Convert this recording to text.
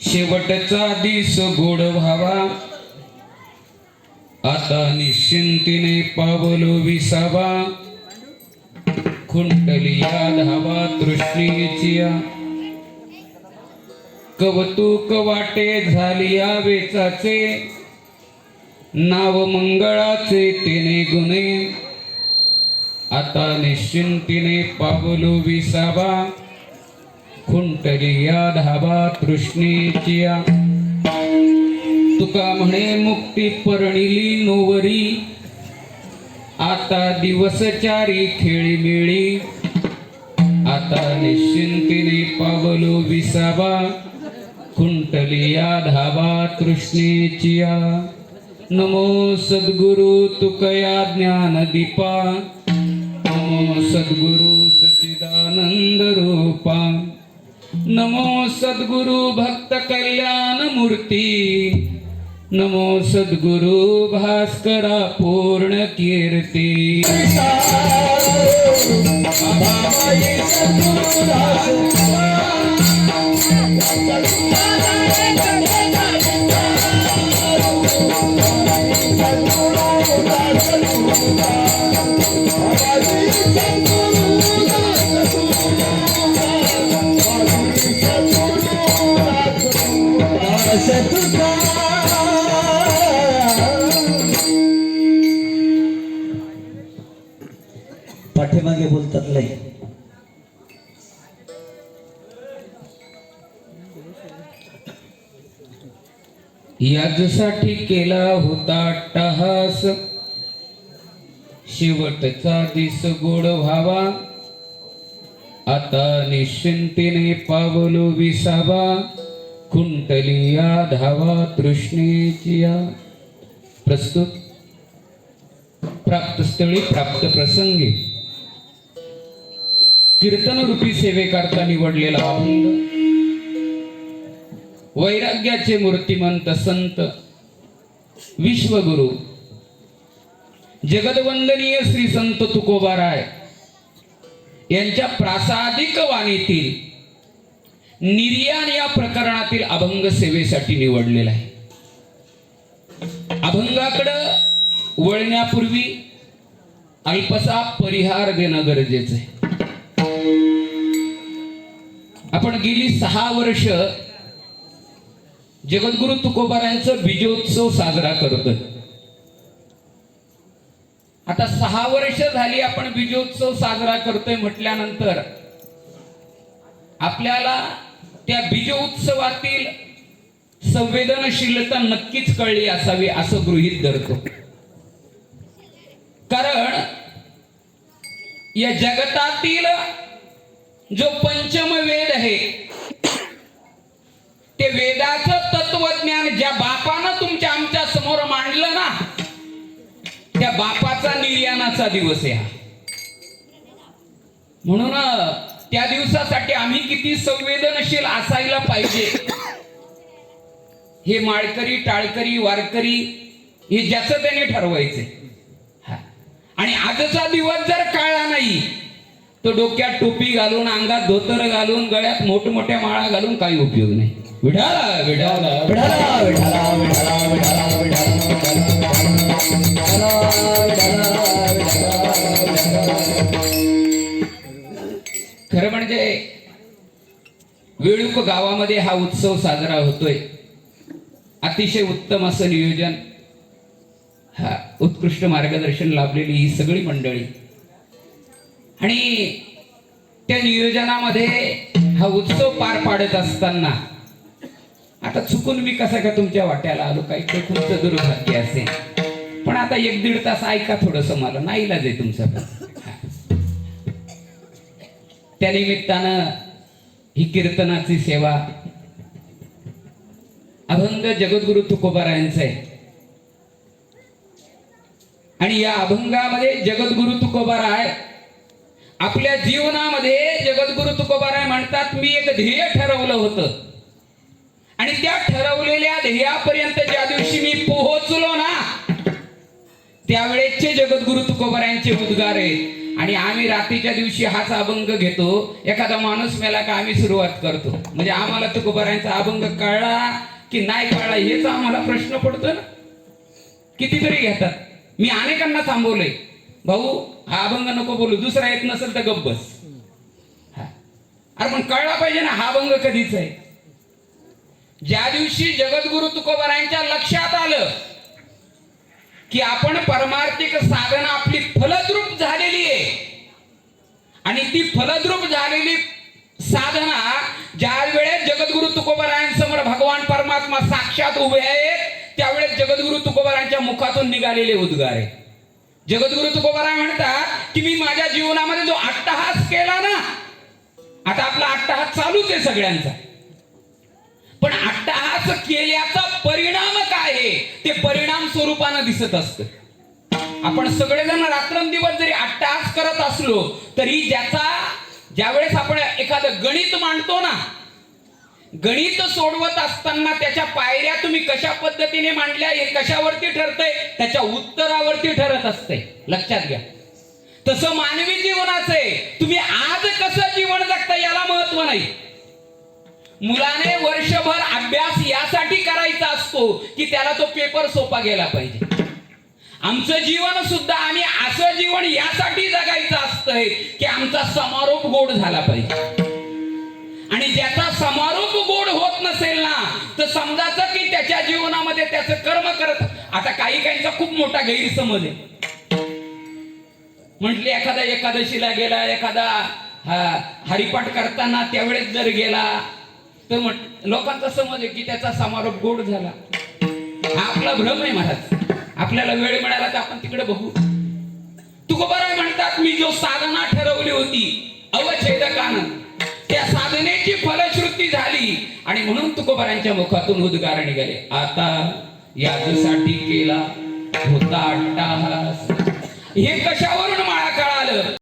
शेवटचा दिस गोड व्हावा. आता निश्चिंतीने पावलो विसावा. खुंटली या धावा तृष्णीचिया. कवतुक वाटे झाली या वेचाचे. नाव मंगळाचे तिने गुणे. आता निश्चिंतीने पावलो विसावा. खुंटली या धाबा तृष्णेचिया तुका म्हणे मुक्ती परणिली नोवरी। आता दिवसचारी खेळी मिळी। आता निश्चिंतीने पावलो विसावा। खुंटली या धाबा तृष्णेचिया नमो सद्गुरु तुकया ज्ञान दीपा। नमो सद्गुरु सच्चिदानंद रूपा। नमो सद्गुरु भक्त कल्याण मूर्ती नमो सद्गुरु भास्करा पूर्ण कीर्ती। पाठीमागे बोलतात लय याजसाठी केला होता टहास. शेवटचा दिस गोड व्हावा. आता निश्चिंतीने पावलो विसावा. कुंटलीया धावा तृष्णेचिया. प्रस्तुत. प्राप्तस्थळी प्राप्त प्रसंगी. कीर्तन रूपी सेवेकरता निवडलेला अभंग वैराग्याचे मूर्तिमंत संत. विश्वगुरु. जगदवंदनीय श्री संत तुकोबाराय यांच्या प्रासादिक वाणीतील निर्याण या प्रकरणातील अभंग सेवेसाठी निवडलेला आहे. अभंगाकडं वळण्यापूर्वी अल्पसा परिहार देणं गरजेचं आहे. आपण गेली सहा वर्ष जगद्गुरु तुकोबारायांचा बीजोत्सव साजरा करतोय. आता सहा वर्ष झाली आपण बीजोत्सव साजरा करतोय म्हटल्यानंतर आपल्याला त्या बीजोत्सवातील संवेदनशीलता नक्कीच कळली असावी असं गृहीत धरतो. कारण या जगतातील जो पंचम वेद आहे ते वेदाचं तत्वज्ञान ज्या बापानं तुमच्या आमच्यासमोर मांडलं ना त्या बापाचा निर्याणाचा दिवस आहे म्हणून त्या दिवसासाठी आम्ही किती संवेदनशील असायला पाहिजे. हे माळकरी टाळकरी वारकरी हे ज्याचं त्याने ठरवायचे आणि आजचा दिवस जर काळा नाही तर डोक्यात टोपी घालून अंगात धोतर घालून गळ्यात मोठमोठ्या माळा घालून काही उपयोग नाही. विढाला विढाला विठाला विठाला विठाला विठाला वेळूक गावामध्ये हा उत्सव साजरा होतोय. अतिशय उत्तम असं नियोजन हा उत्कृष्ट मार्गदर्शन लाभलेली ही सगळी मंडळी. आणि त्या नियोजनामध्ये हा उत्सव पार पाडत असताना आता चुकून मी कसा का तुमच्या वाट्याला आलो? काही ते तुमचं दुर्भाग्य असेल. पण आता एक दीड तास ऐका थोडस मला नाही इलाज आहे तुमचा त्या निमित्तानं ही कीर्तनाची सेवा. अभंग जगद्गुरु तुकोबारायांचं. आहे आणि या अभंगामध्ये जगद्गुरु तुकोबाराय आपल्या जीवनामध्ये जगद्गुरु तुकोबाराय म्हणतात मी एक ध्येय ठरवलं होतं. आणि त्या ठरवलेल्या ध्येयापर्यंत ज्या दिवशी मी पोहोचलो ना त्यावेळेचे जगद्गुरु तुकोबारायांचे उद्गार आहेत. आणि आम्ही रात्रीच्या दिवशी हाच अभंग घेतो. एखादा माणूस मेला का आम्ही सुरुवात करतो. म्हणजे आम्हाला तुकोबारायांचा अभंग कळला की नाही कळला हेच आम्हाला प्रश्न पडतो ना. कितीतरी घेतात. मी अनेकांना थांबवलंय. भाऊ हा अभंग नको बोलू दुसरा येत नसेल तर गब्बस हा. अरे पण कळला पाहिजे ना हा अभंग कधीच आहे. ज्या दिवशी जगद्गुरु तुकोबारायांच्या लक्षात आलं की आपण परमार्थ साधना आपली फलद्रूप झालेली आहे आणि ती फलद्रूप झालेली साधना ज्या वेळेस जगद्गुरु तुकोबारायांसमोर भगवान परमात्मा साक्षात उभे आहेत त्यावेळेस जगद्गुरु तुकोबारायांच्या मुखातून निघालेले उद्गार आहे जगद्गुरु तुकोबाराय म्हणतात की मी माझ्या जीवनामध्ये जो अट्टहास केला ना आता आपला अट्टहास चालूच आहे सगळ्यांचा. पण अट्टहास केल्याचा परिणाम काय आहे? ते परिणाम स्वरूपानं दिसत असत. आपण सगळेजण रात्रंदिवस जरी अट्टहास करत असलो तरी ज्याचा ज्यावेळेस आपण एखादं गणित मांडतो ना गणित सोडवत असताना त्याच्या पायऱ्या तुम्ही कशा पद्धतीने मांडल्या हे कशावरती ठरतंय त्याच्या उत्तरावरती ठरत असते लक्षात घ्या. तसं मानवी जीवनाचं आहे. तुम्ही आज कसं जीवन जगता याला महत्त्व नाही. मुलाने वर्षभर अभ्यास यासाठी करायचा असतो की त्याला तो पेपर सोपा गेला पाहिजे. आमचं जीवन सुद्धा आम्ही असं जीवन यासाठी जगायचं असतंय की आमचा समारोप गोड झाला पाहिजे. आणि ज्याचा समारोप गोड होत नसेल ना तर समजायचं की त्याच्या जीवनामध्ये त्याचं कर्म करत आता काही काहींचा खूप मोठा गैरसमज आहे. म्हटले एखादा एकादशीला गेला एखादा हरिपाठ करताना त्यावेळेस जर गेला तर म्हट- लोकांचा समज आहे की त्याचा समारोप गोड झाला. हा आपला भ्रम आहे महाराज. आपल्याला वेळ मिळाला तर आपण तिकडे बघू. तुकोबाराय म्हणतात मी जो साधना ठरवली होती अवच्छेदकानं त्या साधनेची फलश्रुती झाली. आणि म्हणून तुकोबारांच्या मुखातून उद्गार निघाले. आता यासाठी केला होता अट्टाहास. हे कळालं?